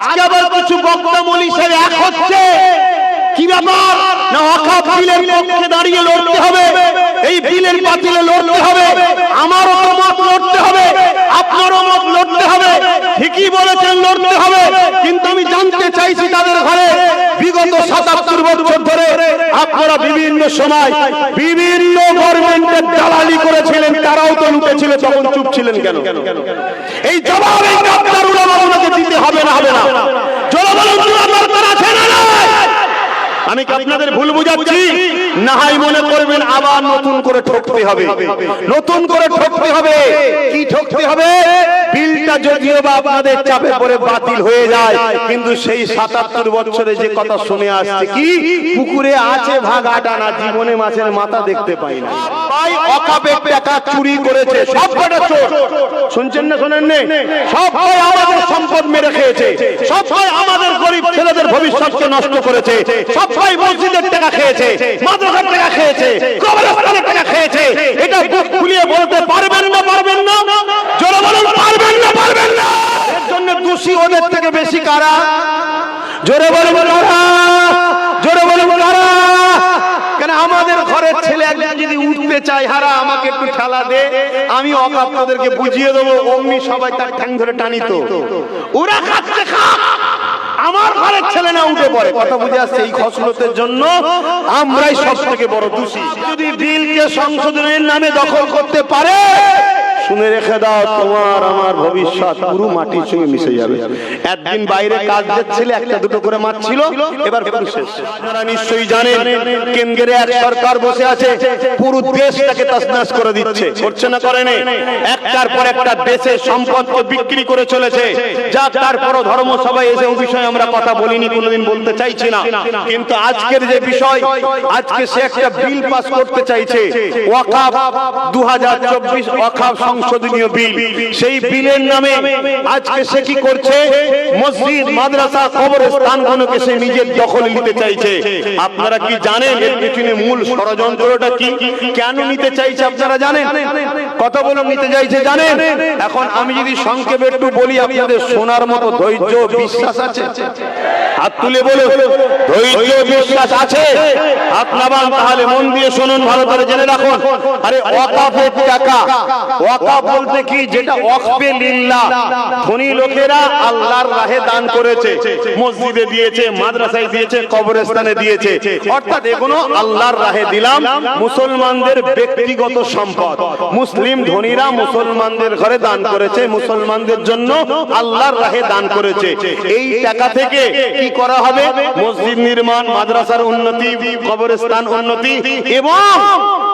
আজকে আবার কিছু বক্তা মলি এক হচ্ছে। কি ব্যাপার? না অকাপ বিলের পক্ষে দাঁড়িয়ে লড়তে হবে। এই বিলের বাতিলে লড়তে হবে। আমারও তো মত লড়তে হবে। আপনারও মত লড়তে হবে। ঠিকই বলেছেন, লড়তে হবে। কিন্তু আমি জানতে চাইছি তাদের ঘরে বিগত সাতাত্তর বছর ধরে আপনারা বিভিন্ন সময় বিভিন্ন গভর্নমেন্টের দালালি করেছিলেন, তারাও তো লুটেছিল, তখন চুপ ছিলেন কেন? এই জবাব উলামাকে দিতে হবে না হবে না জনগণ দরকার আছে না নাই? আমি কি আপনাদের ভুল বুঝাচ্ছি? না হয় মনে করবেন আবার নতুন করে ঠকতে হবে। নতুন করে ঠকতে হবে। কি ঠকতে হবে? বিলটা যদিও বা আপনাদের চাপে পড়ে বাতিল হয়ে যায়, কিন্তু সেই সাতাত্তর বছরে যে কথা শুনে আসছে কি? পুকুরে আছে ভাগ আটানা, জীবনে মাছের মাথা দেখতে পাই না। ভাই অকাপে টাকা চুরি করেছে, সব কটা চোর। শুনছেন না, শোনেন নে? সব ভাই আমাদের সম্পদ মেরে খেয়েছে। সব ভাই আমাদের গরিব ছেলেদের ভবিষ্যৎকে নষ্ট করেছে। সব ভাই মসজিদের টাকা খেয়েছে, মাদ্রাসার টাকা খেয়েছে, কবরস্থানের টাকা খেয়েছে। এটা বুক খুলিয়ে বলতে পারবেন না পারবেন না? জোরে বলুন, পারবেন না পারবেন না? এর জন্য দোষী ওদের থেকে বেশি কারা? জোরে বলুন, কারা? জোরে বলুন, কারা? কেন আমাদের ঘরের ছেলে একজন যদি উঠতে চায়, হারা, আমাকে একটু ঠেলা দে। আমি অকাপ তোদেরকে বুঝিয়ে দেবো, অমনি সবাই তার ঠ্যাং ধরে টানি তো ওরা খাচ্ছে খা আমার ঘরের ছেলে না উঠে পড়ে। কথা বুঝে আসছে এই খসলতের জন্য? আমরাই সব থেকে বড় দোষী। যদি বিলকে সংশোধনের নামে দখল করতে পারে শুনে রেখে দাও, তোমার আমার ভবিষ্যৎ পুরো মাটির সঙ্গে মিশে যাবে। একদিন বাইরে কাজ যাচ্ছিল একটা দুটো করে মাছ ছিল, এবার শেষ। আপনারা নিশ্চয়ই জানেন কেন্দ্রে এক সরকার বসে আছে, পুরো দেশটাকে তছনছ করে দিচ্ছে। করছে না, করে একটার পর একটা দেশের সম্পদকে বিক্রি করে চলেছে। যা তারপরও ধর্ম সবাই এসে বিষয়ে আমরা কথা বলিনি, কোনোদিন বলতে চাইছি না। কিন্তু আজকের যে বিষয়, আজকে সে একটা বিল পাস করতে চাইছে। ওয়াকাফ দু হাজার চব্বিশ ওয়াকাফ সংশোধনীয় বিল। সেই বিলের নামে আজকে সে কি করছে? মসজিদ, মাদ্রাসা, কবরস্থানগুলোকে সে নিজের দখলে নিতে চাইছে। আপনারা কি জানেন এর পিছনে মূল ষড়যন্ত্রটা কি? কেন নিতে চাইছে আপনারা জানেন? কত বলে নিতে চাইছে জানেন? এখন আমি যদি সংক্ষেপে একটু বলি, আপনাদের শোনার মতো ধৈর্য বিশ্বাস আছে? হাত তুলে বলো। ধৈর্য বিশ্বাস আছে? নামান, তাহলে মন দিয়ে শুনুন, ভালো করে জেনে রাখুন। আরে ওয়াকাফের টাকা ওয়াকাফ বলতে কি যেটা ওয়াকফে লিল্লাহ? ধনী লোকেরা আল্লাহর রাহে দান করেছে, মসজিদে দিয়েছে, মাদ্রাসায় দিয়েছে, কবরস্থানে দিয়েছে। অর্থাৎ এগুলো আল্লাহর রাহে দিলাম, মুসলমানদের ব্যক্তিগত সম্পদ। মুসলিম ধনীরা মুসলমানদের ঘরে দান করেছে, মুসলমানদের জন্য আল্লাহর রাহে দান করেছে। এই টাকা থেকে কি করা হবে? মসজিদ নির্মাণ, মাদ্রাসার উন্নতি, কবরস্থান উন্নতি এবং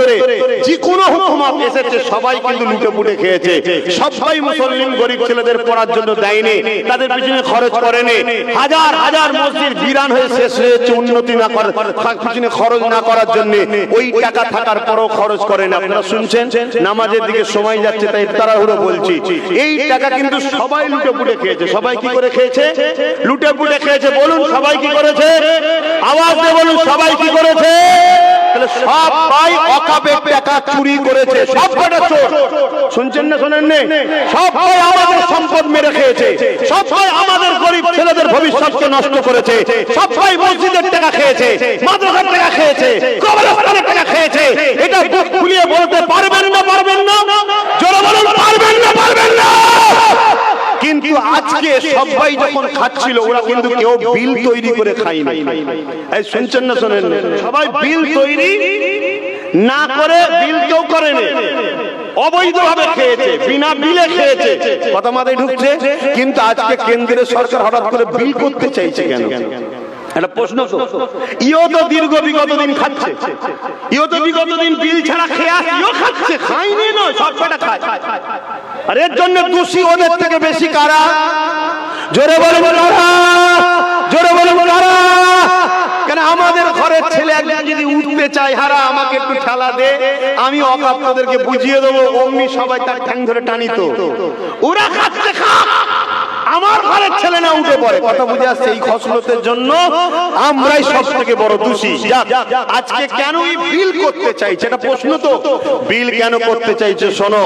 ধরে যে কোনো হুকুমত এসেছে, সবাই কিন্তু লুটে পুটে খেয়েছে। সবাই মুসলিম গরিব ছেলেদের পড়ার জন্য দেয়নি, তাদের পিছনে খরচ করেনি। হাজার হাজার মসজিদ বিরান হয়ে শেষ হয়েছে উন্নতি না করার পিছনে খরচ না করার জন্য। ওই টাকা থাকার পরও খরচ করেন। আপনারা শুনছেন? নামাজের দিকে সময় যাচ্ছে, তাই তাড়াহুড়ো বলছি। এই টাকা কিন্তু সবাই লুটে পুটে খেয়েছে। সবাই কি করে খেয়েছে? লুটে পুটে খেয়েছে। বলুন, সবাই কি করেছে? আওয়াজ দিয়ে বলুন, সবাই কি করেছে ভাই অকাপে টাকা চুরি করেছে সব কটা চোর শুনছেন না শোনেন নে। সব ভাই আমাদের সম্পদ মেরে খেয়েছে সব ভাই আমাদের গরিব ছেলেদের ভবিষ্যৎকে নষ্ট করেছে সব ভাই মসজিদের টাকা খেয়েছে মাদ্রাসার টাকা খেয়েছে কবরস্থানের টাকা খেয়েছে। এটা বুক খুলিয়ে বলতে পারবেন সবাই যখন খাচ্ছিল, ওরা কিন্তু কেউ বিল তৈরি করে খায়নি। এই শুনছেন না শোনেন? সবাই বিল তৈরি না করে বিল কেউ করেনি। অবৈধভাবে কিন্তু আজকে কেন্দ্রের সরকার হঠাৎ করে বিল করতে চাইছে কেন? একটা প্রশ্ন তো। ইও তো দীর্ঘ বিগত দিন খাচ্ছে। ইও তো বিগত দিন বিল ছাড়া খেয়ে ইও খাচ্ছে খাইনি নয়, সব কটা খায়। আর এর জন্য দোষী ওদের থেকে বেশি কারা? জোরে বলে বলো জোরে বলে কেন আমাদের ঘরের ছেলে একজন যদি উঠতে চায়, হারা, আমাকে একটু ঠেলা দে। আমি অকাপ তাদেরকে বুঝিয়ে দেবো, অমনি সবাই তার ঠ্যাং ধরে টানিত। ওরা খাচ্ছে খা আমার ঘরের ছেলে না উঠে পড়ে। কথা বুঝে আসছে এই খসলতের জন্য? আমরাই সব থেকে বড় দোষী। আজকে কেন বিল করতে চাইছে? এটা প্রশ্ন তো। বিল কেন করতে চাইছে? শোনো,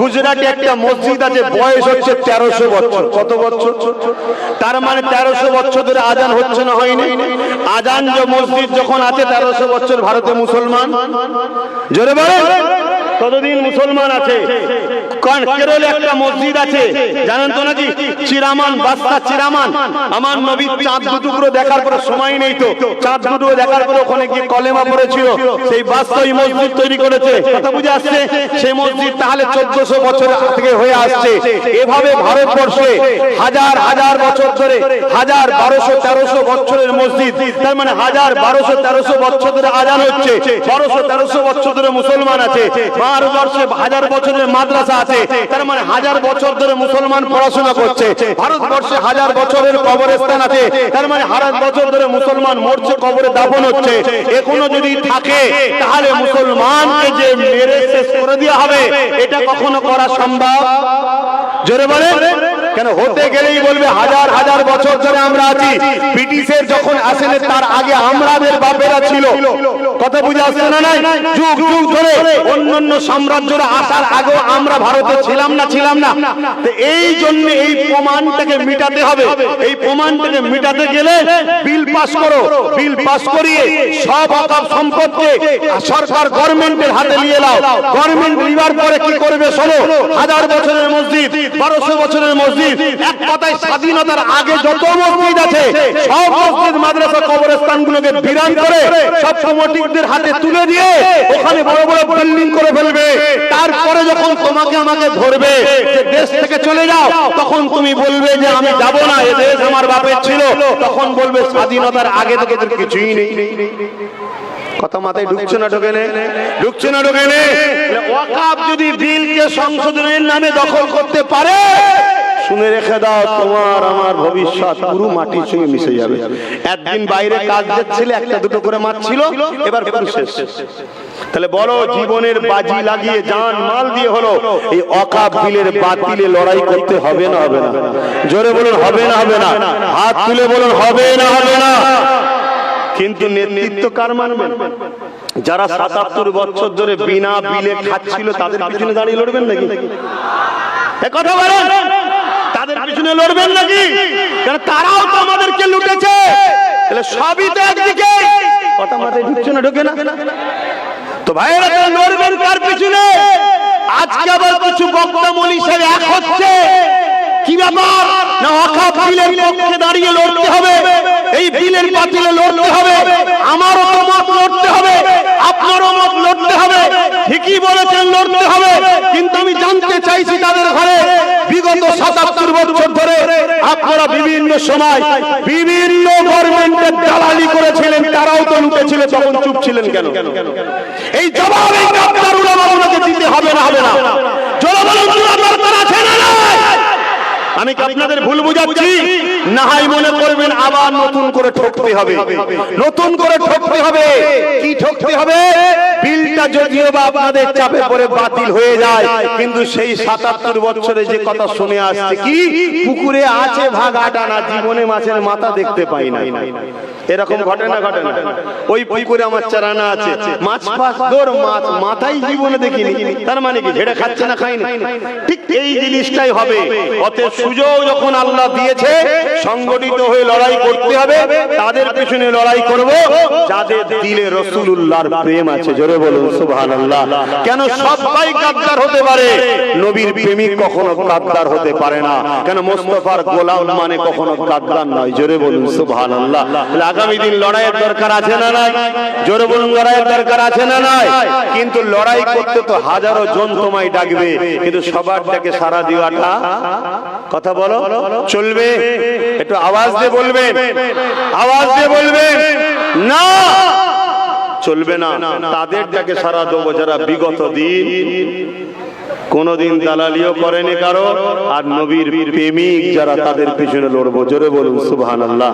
গুজরাটে একটা মসজিদ আছে, বয়স হচ্ছে তেরোশো বছর। কত বছর? তার মানে তেরোশো বছর ধরে আজান হচ্ছে না, হয়নি? আজান যে মসজিদ যখন আছে, তেরোশো বছর ভারতে মুসলমান। জোরে বলে কতদিন? মুসলমান আছে। কারণ কেরলে একটা মসজিদ আছে। জানেন তো নাকি? চিরামান বাস্তা চিরামান। আমার নবী চাঁদ দুটুকরো দেখার পরে সময় নেই তো। চাঁদ দুটুকরো দেখার পরে ওখানে গিয়ে কলেমা পড়েছিল। সেই বাস্তা ওই মসজিদ তৈরি করেছে। কথা বুঝে আসছে? সেই মসজিদ তাহলে চোদ্দশো বছর থেকে হয়ে আসছে। এভাবে ভারতবর্ষে হাজার হাজার বছর ধরে হাজার বারোশো তেরোশো বছরের মসজিদ। তার মানে হাজার বারোশো তেরোশো বছর ধরে আজান হচ্ছে। বারোশো তেরোশো বছর ধরে মুসলমান আছে। ভারতবর্ষে হাজার বছরের মাদ্রাসা আছে। তার মানে হাজার বছর ধরে মুসলমান পড়াশোনা করছে। ভারতবর্ষে হাজার বছরের কবরস্থান আছে। তার মানে হাজার বছর ধরে মুসলমান মরছে, কবরে দাফন হচ্ছে। এখনও যদি থাকে, তাহলে মুসলমানকে যে মেরে শেষ করে দেওয়া হবে, এটা কখনো করা সম্ভব? জোরে বলে কেন হতে গেলেই বলবে হাজার হাজার বছর ধরে আমরা আছি। ব্রিটিশের যখন আসেন, তার আগে আমাদের বাপেরা ছিল। কথা বুঝে আসছে না নাই? যুগ যুগ ধরে অন্যান্য সাম্রাজ্যরা আসার আগেও আমরা ভারতে ছিলাম না ছিলাম না। এই জন্য এই প্রমাণটাকে মিটাতে হবে। এই প্রমাণটাকে মিটাতে গেলে বিল পাস করো। বিল পাস করিয়ে সব অকাপ সম্পদকে সরকার গভর্নমেন্টের হাতে নিয়ে নাও। গভর্নমেন্ট নিবার পরে কি করবে শোনো? হাজার বছরের মসজিদ, বারোশো বছরের মসজিদ তারপরে যখন তোমাকে আমাকে ধরবে, যে দেশ থেকে চলে যাও, তখন তুমি বলবে যে আমি যাব না, এ দেশ আমার বাপের ছিল। তখন বলবে, স্বাধীনতার আগে থেকে কিছুই নেই। ঢুকছে না যদি বিলকে সংশোধনের নামে দখল করতে পারে শুনে রেখে দাও, তোমার আমার ভবিষ্যৎ পুরো মাটির সঙ্গে মিশে যাবে। একদিন বাইরে কাজ যাচ্ছিলে একটা দুটো করে মাছ ছিল, এবার পুরো শেষ। তাহলে বলো, জীবনের বাজি লাগিয়ে জান মাল দিয়ে হলো, এই অকাপ বিলের বাতিলে লড়াই করতে হবে না হবে না। জোরে বলুন, হবে না হবে না। হাত তুলে বলুন, হবে না হবে না। কিন্তু নেতৃত্ব কার মানবেন যারা সাতাত্তর বছর ধরে বিনা বিলে খাচ্ছিল, তাদের পিছনে দাঁড়িয়ে লড়বেন নাকি? কথা বলেন। তাদের পিছনে লড়বেন নাকি? কারণ তারাও তো আমাদেরকে লুটেছে? তাহলে সবই তো একদিকে। কথা মাথায় ঢুকছে না ঢোকে না। তো ভাইয়েরা তো লড়বেন কার পিছনে? আজকে আবার কিছু বক্তা মলি সাহেব এক হচ্ছে। কি ব্যাপার? না অখাপ বিলের পক্ষে দাঁড়িয়ে লড়তে হবে। এই বিলের বাতিলে লড়তে হবে। আমারও তো মত লড়তে হবে। আপনারও মত লড়তে হবে। ঠিকই বলেছেন, লড়তে হবে। কিন্তু আমি জানতে চাইছি তাদের ঘরে বিগত সাতাত্তর বছর ধরে আপনারা বিভিন্ন সময় বিভিন্ন গভর্নমেন্টের দালালি করেছিলেন, তারাও তো লুটেছিল, তখন চুপ ছিলেন কেন? এই জবাব এই ডাক্তার উলামাগুলোকে দিতে হবে না হবে না। জনগণ আছে না? আমি কি আপনাদের ভুল বুঝাচ্ছি? নাহাই মনে করবেন আবার নতুন করে ঠকতে হবে। নতুন করে ঠকতে হবে। কি ঠকতে হবে? বিলটা যদিও বা আপনাদের চাপে পড়ে বাতিল হয়ে যায়, কিন্তু সেই সাতাত্তর বছরে যে কথা শুনে আসছে, কি? পুকুরে আছে ভাগ আটা না জীবনে মাছের মাথা দেখতে পাই না। এরকম ঘটে না ঘটে না। ওই পুকুরে আমার চারানা আছে। মাছ ফাছ দৌড় মাছ মাথায় জীবনে দেখিনি। তার মানে কি? ঝেড়ে খাচ্ছে না খাইনি? ঠিক এই জিনিসটাই হবে। অতএব সুযোগ যখন আল্লাহ দিয়েছে, সংগঠিত হয়ে লড়াই করতে হবে। তাদের পিছনে লড়াই করব। যাদের দিলে রসুল্লাহর প্রেম আছে। জোরে বলুন সুবহানাল্লাহ। কেন সবাই গাদ্দার হতে পারে? নবীর প্রেমিক কখনো গাদ্দার হতে পারে না। কেন মোস্তফার গোলাম মানে কখনো গাদ্দার নয়? জোরে বলুন সুবহানাল্লাহ। তাহলে আগামী দিন লড়াইয়ের দরকার আছে না নাই? জোরে বলুন লড়াইয়ের দরকার আছে না নাই? কিন্তু লড়াই করতে তো হাজারো জন তোমায় ডাকবে। কিন্তু সবার ডাকে সারা দেওয়াটা কথা বলো চলবে? একটু আওয়াজ দিয়ে বলবেন। আওয়াজ দিয়ে বলবেন? না! চলবে না। তাদের ডাকে সারা দেবো যারা বিগত দিন কোনদিন দালালিও করেনি কারও, আর নবীর প্রেমিক যারা তাদের পিছনে লড়বো। জোরে বলুন, সুবহানাল্লাহ।